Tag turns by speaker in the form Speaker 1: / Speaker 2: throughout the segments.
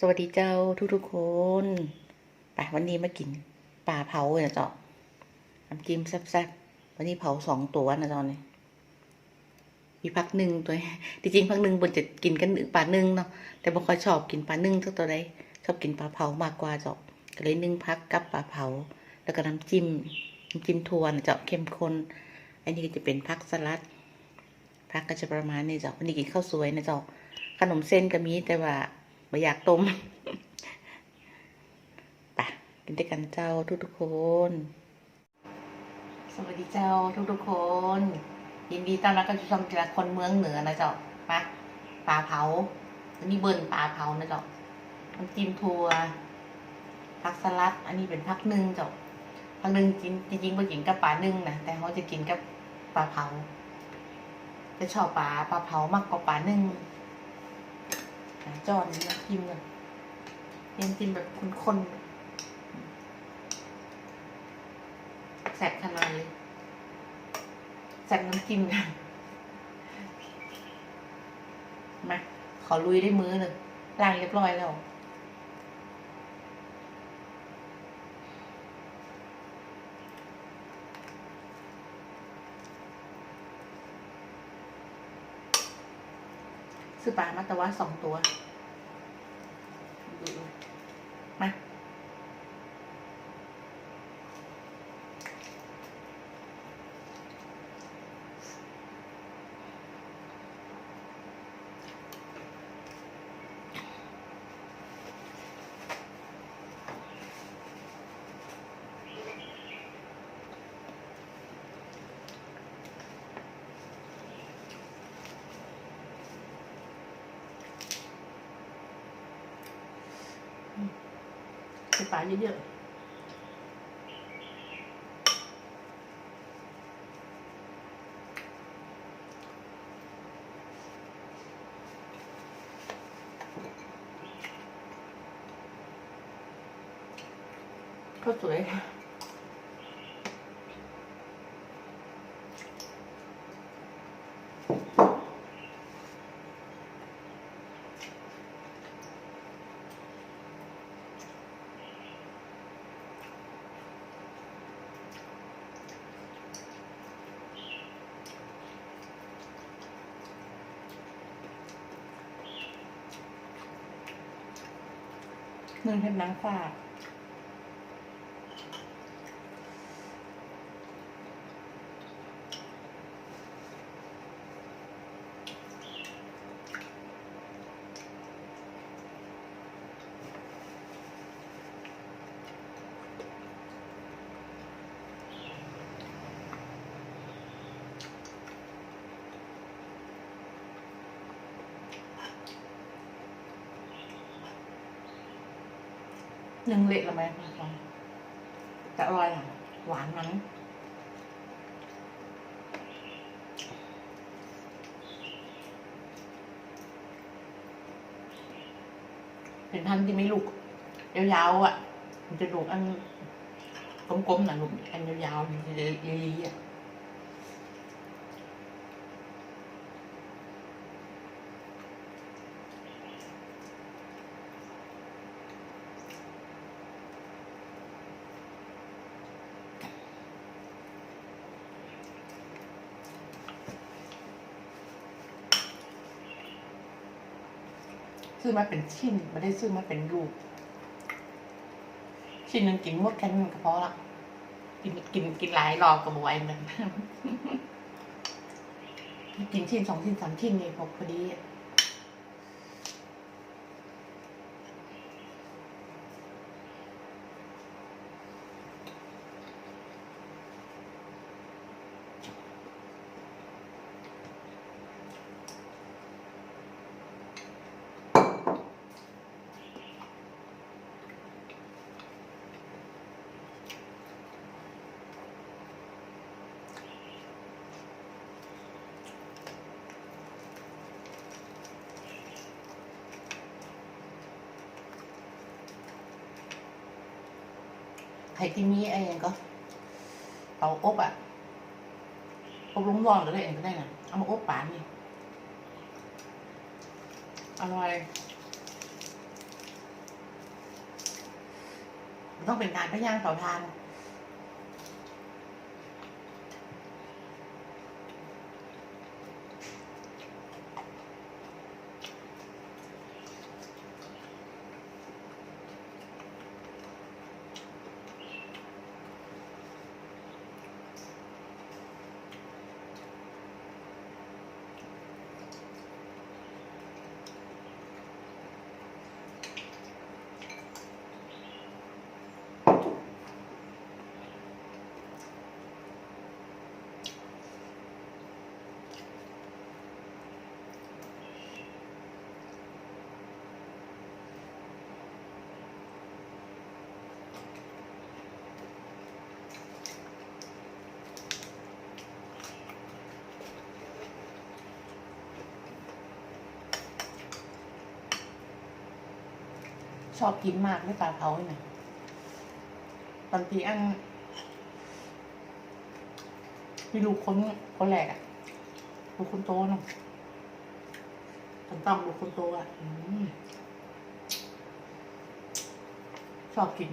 Speaker 1: สวัสดีเจ้าทุกทุกๆคนไปวันนี้มากินปลาเผาเนี่ยเจ้าน้ำจิ้มแซ่บๆวันนี้เผาสองตัวนะเจ้าเนี่ยมีพักหนึ่งตัวที่จริงพักหนึ่งบนจะกินกันปลาหนึ่งเนาะแต่บ่ค่อยชอบกินปลาหนึ่งเท่าตัวใดชอบกินปลาเผามากกว่าเจ้าก็เลยนึ่งพักกับปลาเผา แล้วก็น้ำจิ้มน้ำจิ้มทวนเจ้าเข้มข้นอันนี้ก็จะเป็นพักสลัดพักก็จะประมาณนี้เจ้าวันนี้กินข้าวสวยนะเจ้าขนมเส้นก็มีแต่ว่า ไม่อยากต้มไปกินด้วยกันเจ้าทุกๆคน สวัสดีเจ้าทุกๆคน ยินดีต้อนรับเข้าสู่ช่องกีฬาคนเมืองเหนือนะเจ้ามาปลาเผาอันนี้เบิร์นปลาเผานะเจ้าน้ำจิ้มทัวผักสลัด อันนี้เป็นผักนึ่งเจ้าผักนึ่งจริงจริงๆไม่กินกับปลานึ่งนะแต่เขาจะกินกับปลาเผาจะชอบปลาปลาเผามากกว่าปลานึ่ง หาจอนนี่นะพิมกันยังกินแบบคนๆแสบขนาดเลยแสบน้ำกินกันมาขอลุยได้มือหนึ่งล้างเรียบร้อยแล้ว ซื้อปลามาตะว่าสองตัวดูๆมา ซื้อปลา เยอะๆก็สวยหนึ่งเป็นนางฟ้า หนึ่งเละละไหมแต่อร่อยอะ หวานมันเป็นพันที่ไม่ลูกยาวๆอะ มันจะลูกอันกลมๆนะลูกอันยาวๆลีๆอะ ซื้อมาเป็นชิ้นไม่ได้ซื้อมาเป็นลูก ชิ้นหนึงกินหมดแค่นั้นก็พอละกินกินกินหลายรอบก็บไหวเหมือนกินชิ้นสองชิ้นสามชิ้นนี่พอดีอะ ไห้ที่มีไอ้เองก็เอาอบอะอบลุงวองหรืออะไรเองก็ได้นะเอามาอบปานนี่อร่อยต้องเป็นการพย่างเผาทาน ชอบกินมากเลยปลาเผาเนี่ยบางทีอันมีลูกคนคนแรกอะลูกคนโตเนาะต้องต้องลูกคนโตอะอชอบกิน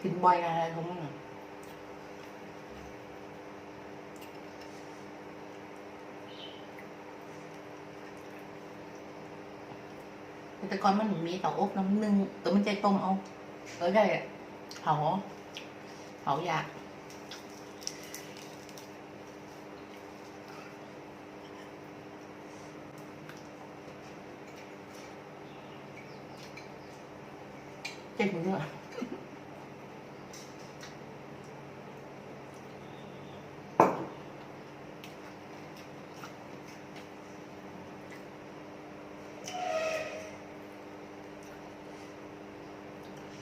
Speaker 1: กินบ่อยอะไรของมันอะ แต่ก่อนมันมีเตาอบน้ำนึ่งแต่มันใจต้มเอาเออได้อะเผาเผาอยากเจ็บมือ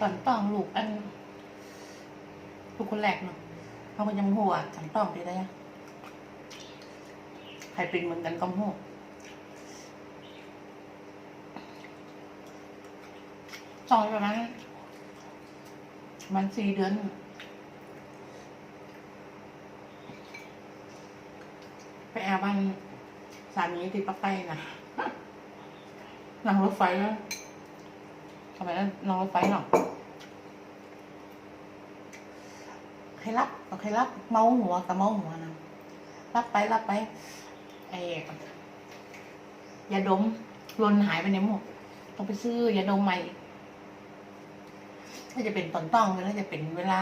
Speaker 1: อะตอนต้องลูกอันลูกคนแรกเนาะเขาก็ยังหัวสันต้องไปได้อะใครเป็นเหมือนกันก็หัวสองประมาณมันสี่เดือนไปแอบบ้านสามีที่ปักใต้นะนั่งรถไฟแล้วทำไมนั่งรถไฟเนาะ ใครรับเอาใครรับเมาหัวกับเมาหัวนะรับไปรับไปไอ้ยาดมลนหายไปในหมดต้องไปซื้อยาดมใหม่ถ้าจะเป็นตอนต้องแล้วจะเป็นเวลา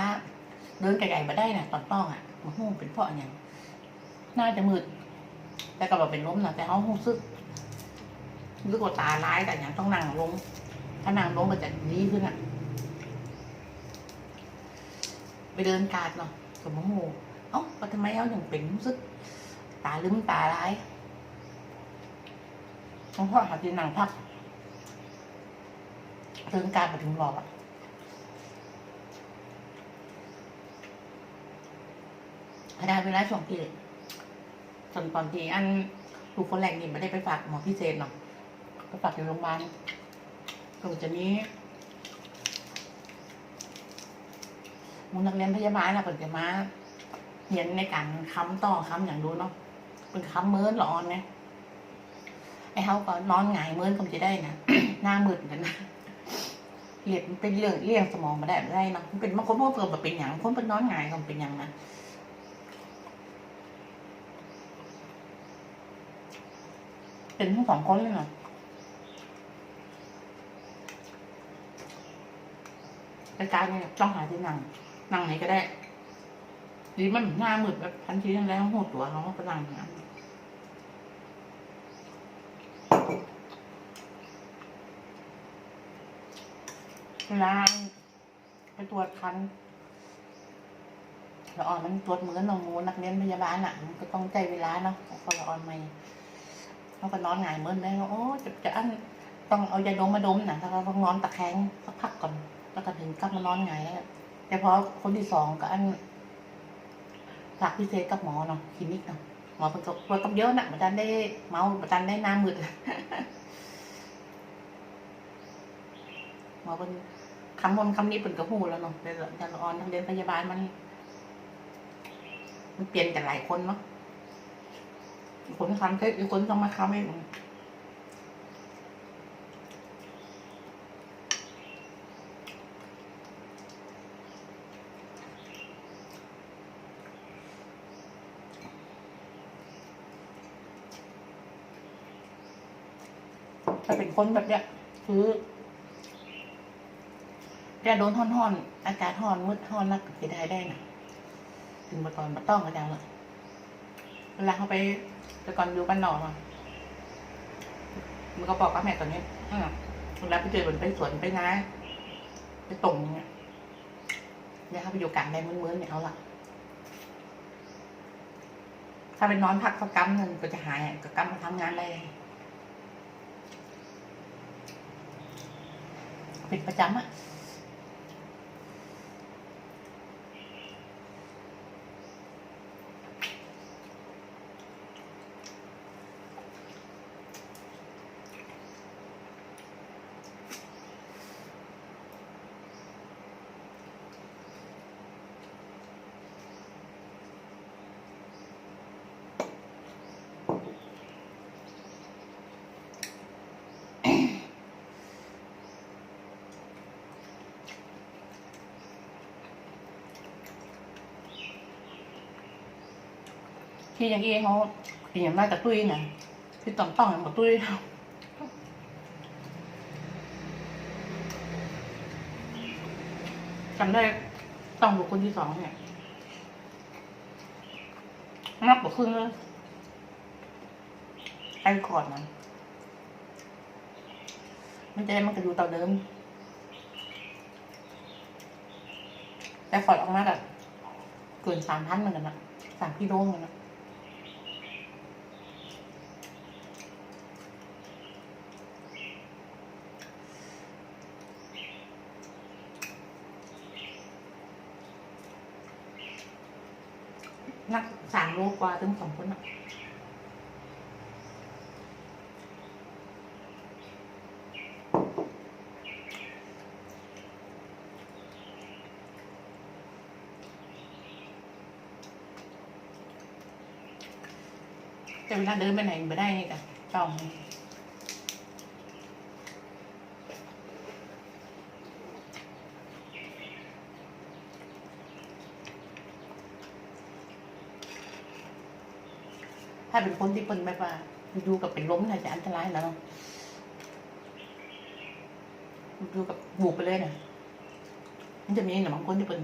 Speaker 1: เดินไกลๆมาได้นะตอนต้องอะมันหูเป็นเพราะอย่างน่าจะมืด แต่ก็บอกเป็นล้มนะแต่เขาหูซึกรู้กว่าตาร้ายแต่อย่างต้องนั่งลง ถ้านั่งลงก็จะดีขึ้นอะ ไปเดินกาดเนาะสมมติเอ้าว่าทำไมเขาอย่างเป็นรู้สึก ตาลืมตาร้ายเพราะหาที่นั่งพักเดินกาดมาถึงหลอกอะพอได้เวลาช่วงที่ส่วนตอนที่อันลูกคนแรกนี่ไม่ได้ไปฝากหมอพิเศษเนาะไปฝากอยู่โรงพยาบาลตรงจะนี้ มูนักเรียนพยาบาลนะเปิดจะมาเรียนในการค้ำต่อค้ำอย่างดูเนาะเป็นค้ำเมินหรออนไงไอ้เขาก็นอนหงายเมินก็จะได้นะหน้ามืดเหมือนกันนะเรียนมันเป็นเรื่องเลี่ยงสมองมาได้ไม่ได้เนาะมันเป็นบางคนพวกเกิดแบบเป็นอย่างคนเป็นนอนหงายก็เป็นอย่างนะเป็นทั้งสองคนเลยเหรอรายการเนี่ยต้องหาที่นั่ง นั่งไหนก็ได้ดีมันหน้ามืดแบบทันทีทันใดเขาหัวตัวเขาก็นั่งอย่างนั้นเวลาไปตรวจคันละอ่อนมันตรวจเหมือนน้องงูนักเรียนพยาบาลอะ มันก็ต้องใจเวลาเนาะพอละอ่อนใหม่เขาก็นอนหงายเหมือนได้ว่โอ้จะจะอันต้องเอายาดมมาดมนะแล้วก็ต้องนอนตะแคงสักพักก่อน แล้วก็ถึงกลับมานอนหงาย แล้วแต่พอคนที่สองก็อันฝากพิเศษกับหมอเนาะคลินิกเนาะหมอเป็นก็ตัวต้องเยอะนะประจันได้เมาประจันได้หน้ามืดหมอเป็นคำนนคำนี้เป็นกระหูแล้วเนาะแต่อาจารย์ละออนทางเรียนพยาบาลมัน มันเปลี่ยนกันหลายคนเนาะอีกคนทำเสร็จอีคนต้องมาค้ำเอง ถ้าเป็นคนแบบเนี้ยคือจะโดนห่อนๆอากาศห่อนมืดห่อนนักก็ได้ได้นะถึงมาตอนมาต้องกันยังเลยเวลาเขาไปแต่ก่อนอยู่บ้านนอกอะมันก็บอกว่าแม่ตอนนี้อะเวลาไปเจอมือนไปสวนไปนาไปตรงเนี่ยเนี่ยเขาไปอยู่กลางแดนมืดๆเนี่ยเอาละถ้าไปนอนพักสักกำหนึ่งก็จะหายก็กำมาทำงานได้ เป็นประจำอะ ที่อย่างนี้เขากินอย่างมากกับตุ้ยน่ะที่ต้องต้องอย่างกับตุ้ยจำได้ต้องบุคคลที่สองเนี่ยมากกว่าครึ่งเลยไอ้ขอดมันมันจะได้มันก็อยู่ต่าเดิม แต่ขอดออกมาแบบเกินสามพันเหมือนกันนะสามกิโลเหมือนกันนะ นักสามโลก ว่าทั้งสองคนอะแต่เวลาเดินไปไหนไม่ได้นี่จ้ะจอง ถ้าเป็นคนที่เป็นแบบว่าอยู่กับเป็นล้มน่าจะอันตรายนะเนาะอยู่กับบูบไปเลยนะมันจะมีหนบางคนที่เป็น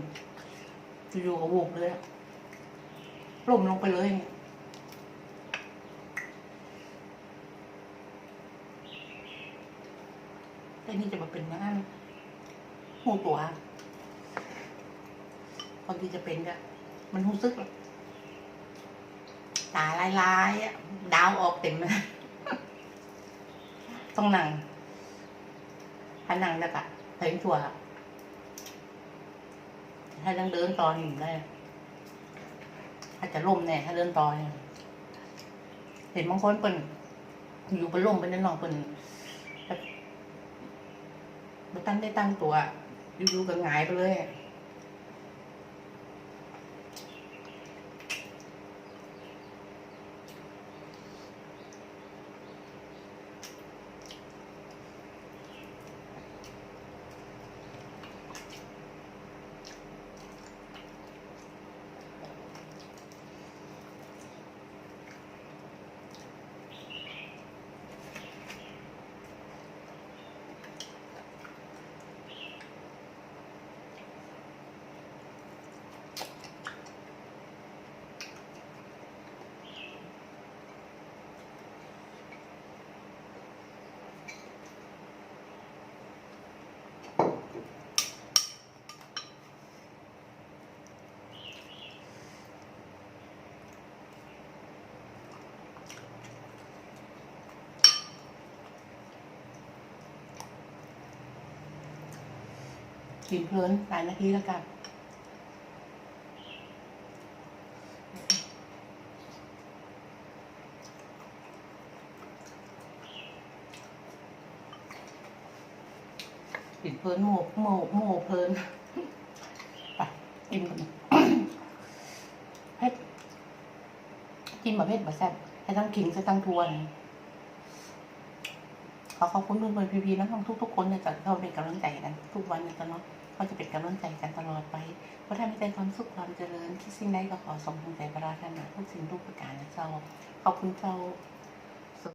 Speaker 1: อยู่กับบูบเลยล้มลงไปเลยเนี่ยแต่นี่จะมาเป็นงานหูตัวคนที่จะเป็นก็มันรู้สึกหรอก ตาลายลายๆดาวออกเต็มเลยต้องนั่งถ้านั่งแล้วก็เพลงตัวถ้าเดินเดินตอนอยู่ได้ถ้าจจะล่มแน่ถ้าเดินตอนเนี่ยเห็นบางคนเป็นอยู่บนล่มเป็นนั่นองเป็นม่ตั้งได้ตั้งตัวอยู่ๆก็หงายไปเลย กินเพลินหลายนาทีแล้วกันกินเพลินโมโมโมเพลินไปกินกันเผ็ดกินแบบเผ็ดแบบแซ่บให้ทั้งขิงใส่ทั้งทวนขอขอบคุณเพื่อนๆพี่ๆน้องทุกๆคนนะจ๊ะที่เขาเป็นกำลังใจกันทุกวันนะจ๊ะเนาะ เขาจะเป็นกำลังใจกันตลอดไปเพราะถ้ามีแต่ความสุขความเจริญที่สิ่งใดก็ขอสมพงษ์ใจปรารถนาทุกสิ่งทุกประการนะเจ้าขอบคุณเจ้า